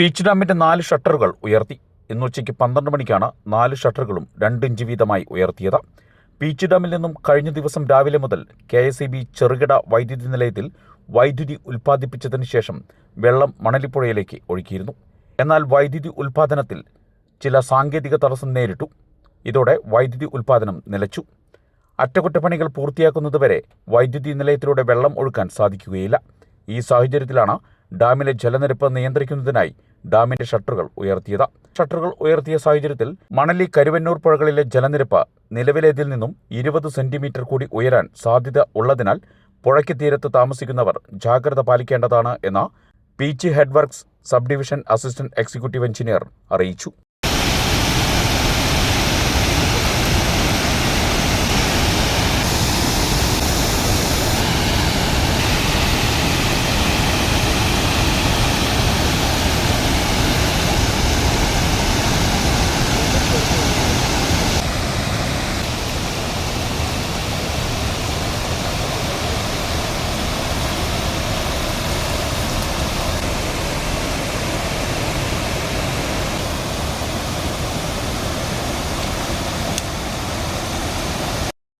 Peach ഡാമിന്റെ നാല് ഷട്ടറുകൾ ഉയർത്തി. ഇന്ന് ഉച്ചയ്ക്ക് പന്ത്രണ്ട് മണിക്കാണ് നാല് ഷട്ടറുകളും രണ്ടിഞ്ച് വീതമായി ഉയർത്തിയത്. പീച്ച് ഡാമിൽ നിന്നും കഴിഞ്ഞ ദിവസം രാവിലെ മുതൽ കെ എസ് ഇ ബി ചെറുകിട വൈദ്യുതി നിലയത്തിൽ വൈദ്യുതി ഉൽപ്പാദിപ്പിച്ചതിന് ശേഷം വെള്ളം മണലിപ്പുഴയിലേക്ക് ഒഴുക്കിയിരുന്നു. എന്നാൽ വൈദ്യുതി ഉൽപ്പാദനത്തിൽ ചില സാങ്കേതിക തടസ്സം നേരിട്ടു. ഇതോടെ വൈദ്യുതി ഉൽപ്പാദനം നിലച്ചു. അറ്റകുറ്റപ്പണികൾ പൂർത്തിയാക്കുന്നതുവരെ വൈദ്യുതി നിലയത്തിലൂടെ വെള്ളം ഒഴുക്കാൻ സാധിക്കുകയില്ല. ഈ സാഹചര്യത്തിലാണ് ഡാമിലെ ജലനിരപ്പ് നിയന്ത്രിക്കുന്നതിനായി ഡാമിന്റെ ഷട്ടറുകൾ ഉയർത്തിയത്. ഷട്ടറുകൾ ഉയർത്തിയ സാഹചര്യത്തിൽ മണലി കരുവന്നൂർ പുഴകളിലെ ജലനിരപ്പ് നിലവിലേതിൽ നിന്നും ഇരുപത് സെന്റിമീറ്റർ കൂടി ഉയരാൻ സാധ്യത ഉള്ളതിനാൽ പുഴയ്ക്ക് തീരത്ത് താമസിക്കുന്നവർ ജാഗ്രത പാലിക്കേണ്ടതാണ് എന്ന് Peechi headworks sub division assistant executive engineer അറിയിച്ചു.